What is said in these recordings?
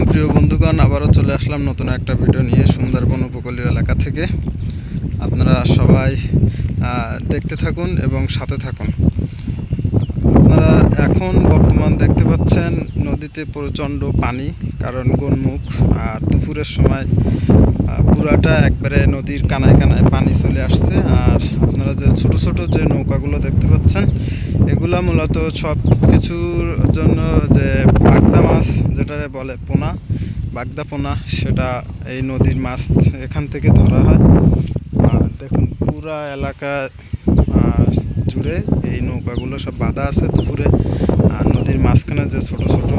আলাইকুম, প্রিয় বন্ধুগণ। আবারও চলে আসলাম নতুন একটা ভিডিও নিয়ে সুন্দরবন উপকূলীয় এলাকা থেকে। আপনারা সবাই দেখতে থাকুন এবং সাথে থাকুন। আপনারা এখন বর্তমান দেখতে পাচ্ছেন নদীতে প্রচণ্ড পানি, কারণ গোনমুখ আর দুপুরের সময় পুরাটা একবারে নদীর কানায় কানায় পানি চলে আসছে। আর আপনারা যে ছোট ছোট যে নৌকাগুলো দেখতে পাচ্ছেন, এগুলা মূলত সব কিছুর জন্য যে বাগদা মাছ বলে পোনা, বাগদা পোনা, সেটা এই নদীর মাছ এখান থেকে ধরা হয়। আর দেখুন, পুরা এলাকা জুড়ে এই নৌকাগুলো সব বাঁধা আছে দুপুরে। আর নদীর মাঝখানে যে ছোট ছোট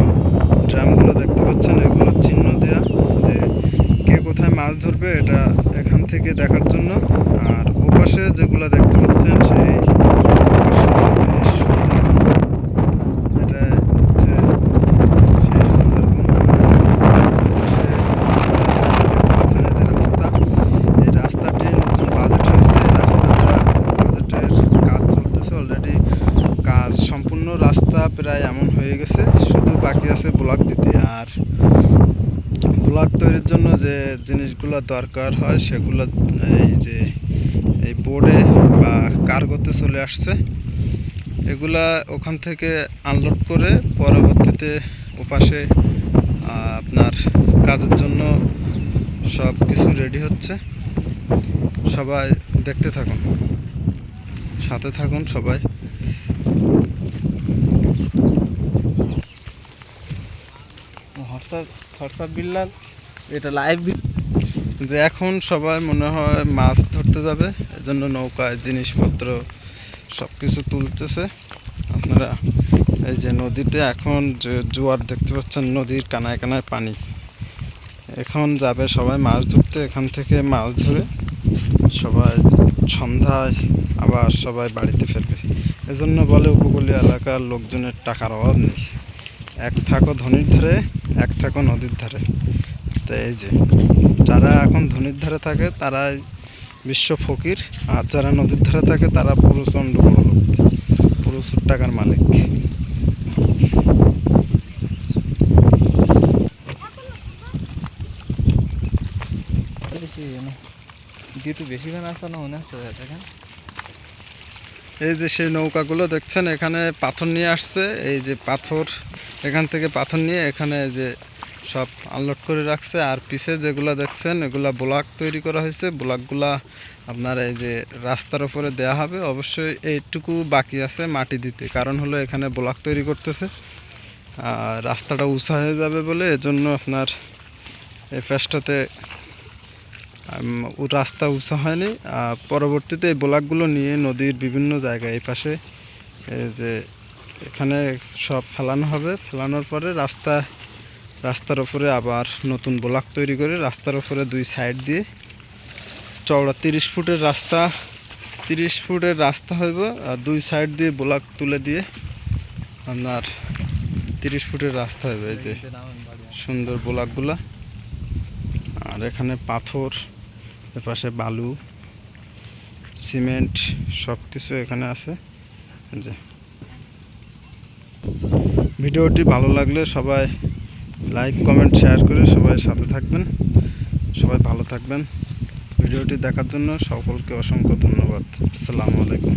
ড্রামগুলো দেখতে পাচ্ছেন, এগুলো চিহ্ন দেওয়া যে কে কোথায় মাছ ধরবে, এটা এখান থেকে দেখার জন্য। আর ওপাশে যেগুলো দেখতে পাচ্ছেন সেই আকর্ষণীয় জিনিস সুন্দরবন এটা হচ্ছে সেই সুন্দরবন আর ওপাশে আপনারা যেগুলো দেখতে পাচ্ছেন এই যে রাস্তা এই রাস্তাটি নতুন বাজেট হয়েছে এই রাস্তাটা বাজেটের কাজ চলতেছে অলরেডি কাজ সম্পূর্ণ রাস্তা প্রায় এমন হয়ে গেছে শুধু বাকি আছে ব্লক দিতে। আর ব্লক তৈরির জন্য যে জিনিসগুলো দরকার হয়, সেগুলো এই যে, এই বোর্ডে বা কার্গোতে চলে আসছে। এগুলা ওখান থেকে আনলোড করে পরবর্তীতে ওপাশে আপনার কাজের জন্য সব কিছু রেডি হচ্ছে। সবাই দেখতে থাকুন। সাথে থাকুন সবাই। WhatsApp WhatsApp Billal. এটা লাইভ যে এখন সবাই মনে হয় মাছ ধরতে যাবে এজন্য নৌকায় জিনিসপত্র সব কিছু তুলতেছে। আপনারা এই যে নদীতে এখন যে জোয়ার দেখতে পাচ্ছেন নদীর কানায় কানায় পানি। এখন যাবে সবাই মাছ ধরতে এখান থেকে মাছ ধরে সবাই সন্ধ্যায় আবার সবাই বাড়িতে ফিরবে। এজন্য বলে উপকূলীয় এলাকার লোকজনের টাকার অভাব নেই। এক থাকো ধনির ধারে, এক থাকো নদীর ধারে। তো এই যে, যারা এখন ধনির ধারে থাকে, তারাই বিশ্ব ফকির, আর যারা নদীর ধারে থাকে, তারা প্রচণ্ড বড় লোক প্রচুর টাকার মালিক। বেশি একটু বেশি গান আসছে না, মনে দেখেন এই যে সেই নৌকাগুলো দেখছেন, এখানে পাথর নিয়ে আসছে। এই যে পাথর, এখান থেকে পাথর নিয়ে এখানে যে সব আনলোড করে রাখছে। আর পিছে যেগুলো দেখছেন, এগুলা ব্লক তৈরি করা হয়েছে। ব্লকগুলা আপনার এই যে রাস্তার উপরে দেয়া হবে। অবশ্যই এইটুকু বাকি আছে মাটি দিতে। কারণ হলো এখানে ব্লক তৈরি করতেছে। আর রাস্তাটা উঁচা হয়ে যাবে বলে এজন্য আপনার এই ফেসটাতে রাস্তা উঁচা হয়নি পরবর্তীতে এই ব্লকগুলো নিয়ে নদীর বিভিন্ন জায়গায় এই পাশে যে এখানে সব ফেলানো হবে। ফেলানোর পরে রাস্তা, রাস্তার উপরে আবার নতুন ব্লক তৈরি করে রাস্তার ওপরে দুই সাইড দিয়ে চওড়া তিরিশ ফুটের রাস্তা, তিরিশ ফুটের রাস্তা হইব, আর দুই সাইড দিয়ে ব্লক তুলে দিয়ে আপনার তিরিশ ফুটের রাস্তা হবে এই যে সুন্দর ব্লকগুলা। আর এখানে পাথর এপাশে বালু, সিমেন্ট সব কিছু এখানে আছে। যে। ভিডিওটি ভালো লাগলে সবাই লাইক, কমেন্ট, শেয়ার করে সবাই সাথে থাকবেন। সবাই ভালো থাকবেন। ভিডিওটি দেখার জন্য সকলকে অসংখ্য ধন্যবাদ। আসসালামু আলাইকুম।